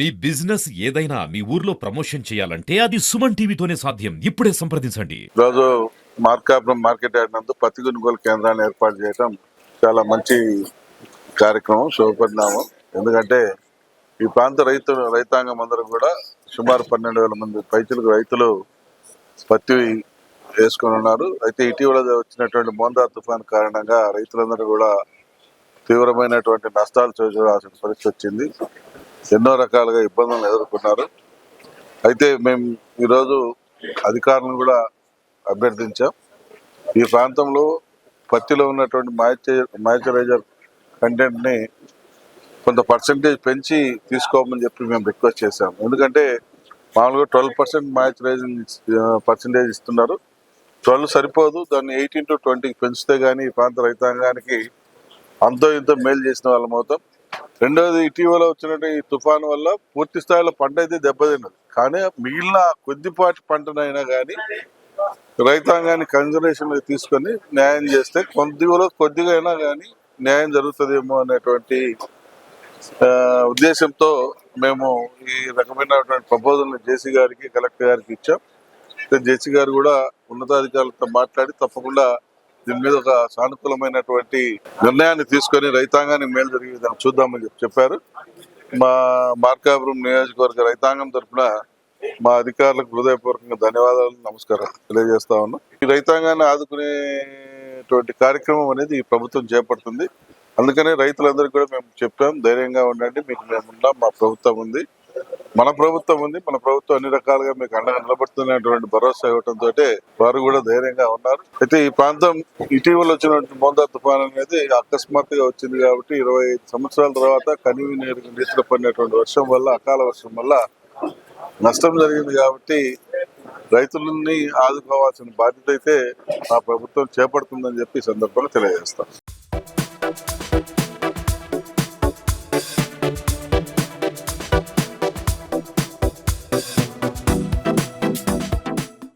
మీ business ఏదైనా మీ ఊర్లో promotion చేయాలంటే అది సుమన్ టీవీతోనే సాధ్యం. ఇప్పుడే సంప్రదించండి. రోజు మార్కాపురం మార్కెట్ ఆడినందు నందు పత్తి కొనుగోలు కేంద్రాన్ని ఏర్పాటు చేయడం చాలా మంచి కార్యక్రమం శుభపరిణామం. ఎందుకంటే ఈ ప్రాంత రైతు రైతాంగం అందరూ కూడా సుమారు పన్నెండు వేల మంది పైచులకు రైతులు పత్తి వేసుకొని ఉన్నారు. అయితే ఇటీవల వచ్చినటువంటి మోందా తుఫాన్ కారణంగా రైతులందరూ కూడా తీవ్రమైనటువంటి నష్టాలు చూడాల్సిన పరిస్థితి వచ్చింది. ఎన్నో రకాలుగా ఇబ్బందులు ఎదుర్కొన్నారు. అయితే మేము ఈరోజు అధికారులను కూడా అభ్యర్థించాం. ఈ ప్రాంతంలో పత్తిలో ఉన్నటువంటి మాయిశ్చర్ మాయిశ్చరైజర్ కంటెంట్ని కొంత పర్సంటేజ్ పెంచి తీసుకోమని చెప్పి మేము రిక్వెస్ట్ చేశాం. ఎందుకంటే మామూలుగా ట్వెల్వ్ పర్సెంట్ మాయిశ్చరైజింగ్ పర్సంటేజ్ ఇస్తున్నారు. ట్వెల్వ్ సరిపోదు దాన్ని ఎయిటీన్ టు ట్వంటీకి పెంచితే కానీ ఈ ప్రాంత రైతాంగానికి అంతో ఇంతో మేలు చేసిన వాళ్ళం అవుతాం. రెండోది ఇటీవల వచ్చినట్టు ఈ తుఫాను వల్ల పూర్తి స్థాయిలో పంట అయితే దెబ్బతిన్నది. కానీ మిగిలిన కొద్దిపాటి పంటనైనా కానీ రైతాంగాన్ని కన్జర్వేషన్ తీసుకొని న్యాయం చేస్తే కొద్దిలో కొద్దిగా అయినా కానీ న్యాయం జరుగుతుందేమో అనేటువంటి ఉద్దేశంతో మేము ఈ రకమైనటువంటి ప్రపోజల్ని జేసీ గారికి కలెక్టర్ గారికి ఇచ్చాం. జేసీ గారు కూడా ఉన్నతాధికారులతో మాట్లాడి తప్పకుండా దీని మీద ఒక సానుకూలమైనటువంటి నిర్ణయాన్ని తీసుకొని రైతాంగానికి మేలు జరిగే విధంగా చూద్దామని చెప్పి చెప్పారు. మా మార్కాపురం నియోజకవర్గ రైతాంగం తరఫున మా అధికారులకు హృదయపూర్వకంగా ధన్యవాదాలు నమస్కారం తెలియజేస్తా ఉన్నాం. ఈ రైతాంగాన్ని ఆదుకునేటువంటి కార్యక్రమం అనేది ఈ ప్రభుత్వం చేపడుతుంది. అందుకనే రైతులందరికీ కూడా మేము చెప్పాం ధైర్యంగా ఉండండి మీకు మేమున్నాం మా ప్రభుత్వం ఉంది. మన ప్రభుత్వం ఉంది. మన ప్రభుత్వం అన్ని రకాలుగా మీకు అండగా నిలబడుతున్నటువంటి భరోసా ఇవ్వడంతో వారు కూడా ధైర్యంగా ఉన్నారు. అయితే ఈ ప్రాంతం ఇటీవల వచ్చినటువంటి మోందా తుఫాన్ అనేది అకస్మాత్తుగా వచ్చింది కాబట్టి ఇరవై ఐదు సంవత్సరాల తర్వాత కనివి నీరు రీతిలో పడినటువంటి వర్షం వల్ల అకాల వర్షం వల్ల నష్టం జరిగింది కాబట్టి రైతులని ఆదుకోవాల్సిన బాధ్యత అయితే ఆ ప్రభుత్వం చేపడుతుందని చెప్పి ఈ సందర్భంగా తెలియజేస్తాం.